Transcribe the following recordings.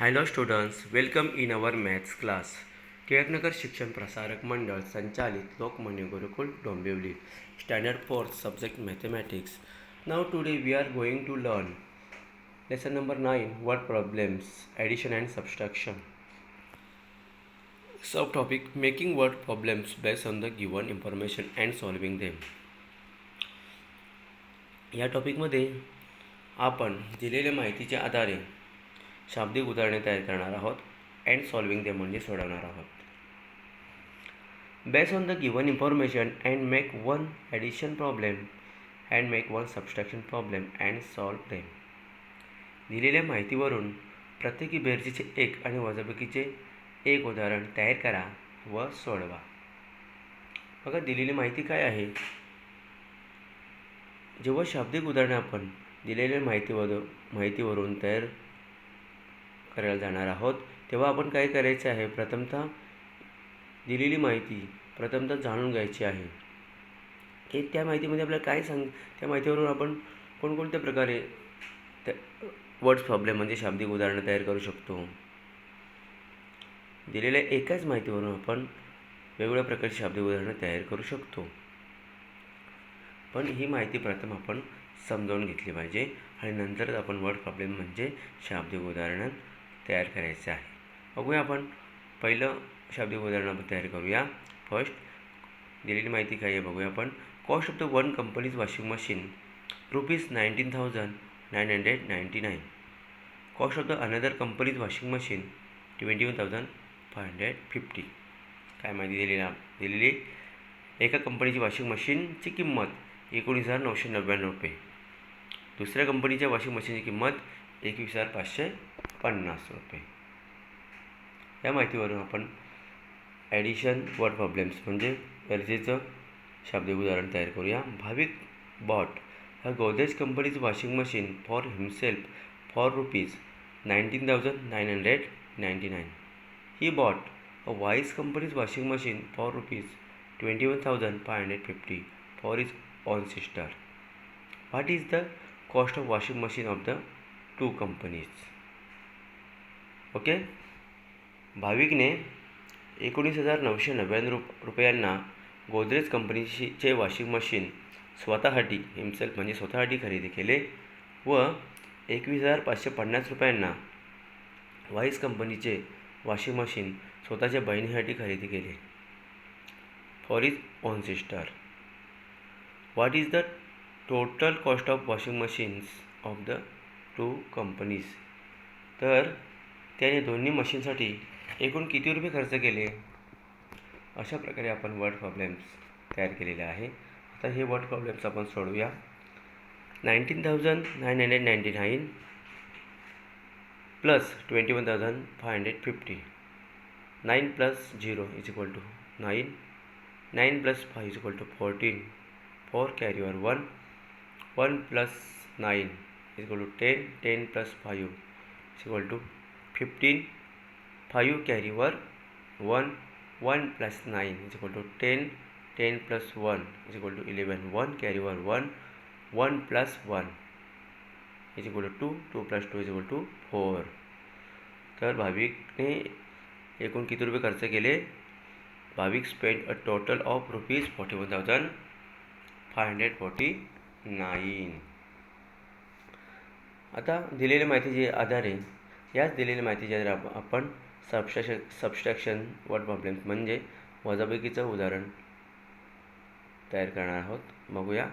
Hello students welcome in our maths class Tilaknagar Shikshan Prasarak Mandal संचालित Lokmanya Gurukul Dombivli. Standard fourth subject mathematics now today we are going to learn lesson number nine word problems addition and subtraction sub topic making word problems based on the given information and solving them या टॉपिकमध्ये आपण दिलेल्या माहितीच्या आधारे शाब्दिक उदाहरणे तयार करणार आहोत. अँड सॉल्विंग ते म्हणजे सोडवणार आहोत. Based on the given information and make one addition problem and make one subtraction problem and solve them दिलेल्या माहितीवरून प्रत्येकी बेरजेचे एक आणि वजाबाकीचे एक उदाहरण तयार करा व सोडवा. बघा दिलेली माहिती काय आहे? जेव्हा शाब्दिक उदाहरणे आपण दिलेल्या माहितीवर माहितीवरून तयार करायला जाणार आहोत. तेव्हा आपण काय करायचं आहे? प्रथमतः दिलेली माहिती प्रथमतः जाणून घ्यायची आहे. की त्या माहितीमध्ये आपल्याला काय सांग त्या माहितीवरून आपण कोणकोणत्या प्रकारे त्या वर्ड्स प्रॉब्लेम म्हणजे शाब्दिक उदाहरणं तयार करू शकतो? दिलेल्या एकाच माहितीवरून आपण वेगवेगळ्या प्रकारची शाब्दिक उदाहरणं तयार करू शकतो. पण ही माहिती प्रथम आपण समजावून घेतली पाहिजे आणि नंतरच आपण वर्ड प्रॉब्लेम म्हणजे शाब्दिक उदाहरणं तयार करायचं आहे. बघूया आपण पहिलं शाब्दिक उदाहरण आपण तयार करूया. फर्स्ट दिलेली माहिती काय आहे बघूया आपण. Cost of the one company's washing machine rupees nineteen thousand nine hundred ninety nine. Cost of the another company's washing machine twenty one thousand five hundred fifty. काय माहिती दिलेली दिलेली एका कंपनीची वॉशिंग मशीनची किंमत एकोणीस हजार नऊशे नव्याण्णव रुपये. दुसऱ्या कंपनीच्या वॉशिंग मशीनची किंमत एकवीस हजार पाचशे पन्नास रुपये. या माहितीवरून आपण ॲडिशन वर्ड प्रॉब्लेम्स म्हणजे गरजेचं शाब्दिक उदाहरण तयार करूया. भाविक बॉट ह्या Godrej company's washing machine for himself for rupees nineteen thousand nine hundred ninety nine he bought a vice company's washing machine for rupees twenty one thousand five hundred fifty for his own sister what is the cost of washing machine of the two companies okay? भाविकने एकोणीस हजार नऊशे नव्याण्णव रुप रुपयांना गोदरेज कंपनीचे washing machine स्वतःसाठी himself म्हणजे स्वतःसाठी खरेदी केले व एकवीस हजार पाचशे पन्नास रुपयांना वाईस कंपनीचे वॉशिंग मशीन स्वतःच्या बहिणीसाठी खरेदी केले. For his own sister what is the total cost of washing machines of the two companies तर त्याने दोन्ही मशीनसाठी एकूण किती रुपये खर्च केले? अशा प्रकारे आपण वर्ड प्रॉब्लेम्स तयार केलेले आहे. आता हे वर्ड प्रॉब्लेम्स आपण सोडवूया. Nineteen thousand nine hundred ninety nine plus twenty one thousand five hundred fifty nine plus zero is equal to nine nine plus five is equal to fourteen four carry over one one plus nine is equal to ten ten plus five is equal to fifteen five carry over one one plus nine is equal to ten ten plus one is equal to eleven one carry over one one plus one is equal to two two plus two is equal to four तर भाविकने एकूण किती रुपये खर्च केले? भाविक spend a total of rupees forty one thousand five hundred forty nine आता दिलेल्या माहितीच्या आधारे याच दिलेली माहिती आधारे आप आपण सबस्ट्रॅक्शन सबस्ट्रॅक्शन वर्ड प्रॉब्लेम्स म्हणजे वजाबाकीचं उदाहरण तयार करणार आहोत. बघूया.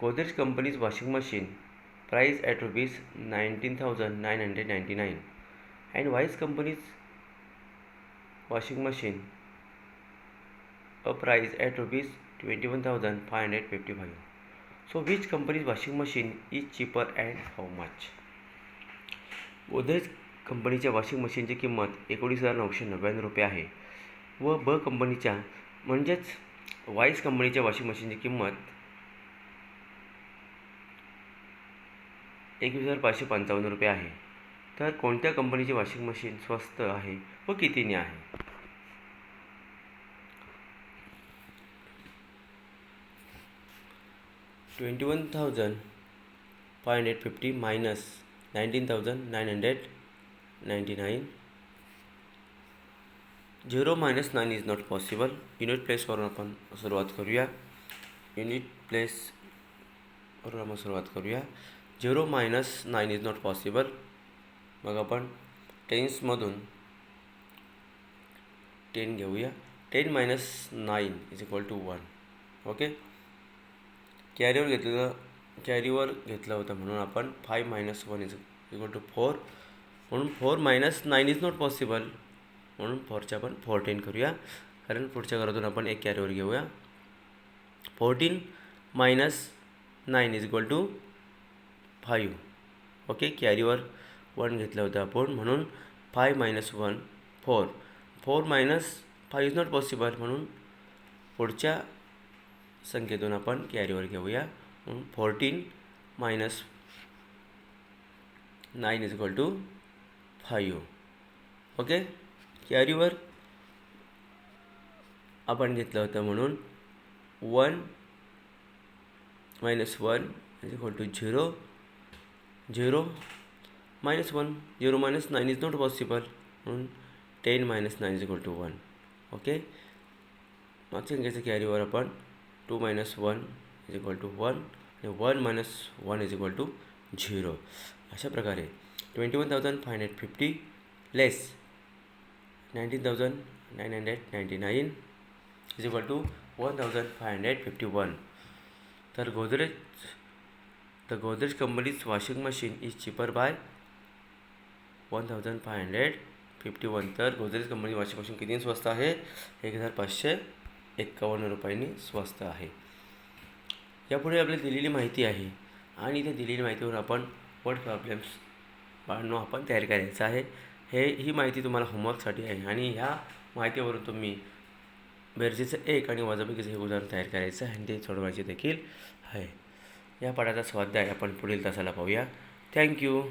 Godrej company's washing machine price at rupees nineteen thousand nine hundred ninety nine and wise company's washing machine a price at rupees twenty one thousand five hundred fifty five so which company's washing machine is cheaper and how much Godrej कंपनीच्या washing मशीनची किंमत एकोणीस हजार नऊशे नव्याण्णव रुपये आहे. व ब कंपनीच्या म्हणजेच वाईस कंपनीच्या वॉशिंग मशीनची किंमत एकवीस हजार पाचशे पंचावन्न रुपये आहे. तर कोणत्या कंपनीची वॉशिंग मशीन स्वस्त आहे व कितीने आहे? Twenty one thousand five hundred fifty minus nineteen thousand nine hundred ninety nine zero minus nine is not possible unit प्लेसवरून आपण सुरुवात करूया युनिट प्लेसवरून आपण सुरुवात करूया zero minus nine is not possible मग आपण टेन्समधून टेन घेऊया. Ten minus nine is equal to one okay carry over घेतलेलं कॅरीवर घेतलं होतं म्हणून आपण five minus one is equal to four म्हणून four minus nine is not possible म्हणून फोरच्या आपण फोर्टीन करूया. कारण पुढच्या घरातून आपण एक कॅरीवर घेऊया. Fourteen minus nine is equal to five okay carry over one घेतलं होतं आपण. म्हणून five minus one four four minus five is not possible म्हणून पुढच्या संख्येतून आपण कॅरीवर घेऊया. म्हणून fourteen minus nine is equal to five okay carry over आपण घेतलं होतं म्हणून one minus one is equal to zero zero minus one zero minus nine is not possible म्हणून ten minus nine is equal to one okay मागच्या संख्येचं carry over आपण two minus one is equal to one आणि one minus one is equal to zero अशा प्रकारे twenty one thousand five hundred fifty less nineteen thousand nine hundred ninety nine is equal to one thousand five hundred fifty one तर Godrej the Godrej company's washing machine is cheaper by one thousand five hundred fifty one तर Godrej company washing machine किती स्वस्त आहे? एक हजार पाचशे एक्कावन्न रुपयांनी स्वस्त आहे. यापुढे आपल्याला दिलेली माहिती आहे आणि त्या दिलेली माहितीवर आपण वर्ड प्रॉब्लेम्स बाळांनो आपण तयार करायचं आहे. हे ही माहिती तुम्हाला होमवर्कसाठी आहे आणि ह्या माहितीवरून तुम्ही बेरजेचं एक आणि वजापैकीचं हे उदाहरण तयार करायचं आहे आणि ते सोडवायचे देखील आहे. या पाठाचा स्वाध्याय आपण पुढील तासाला पाहूया. थँक्यू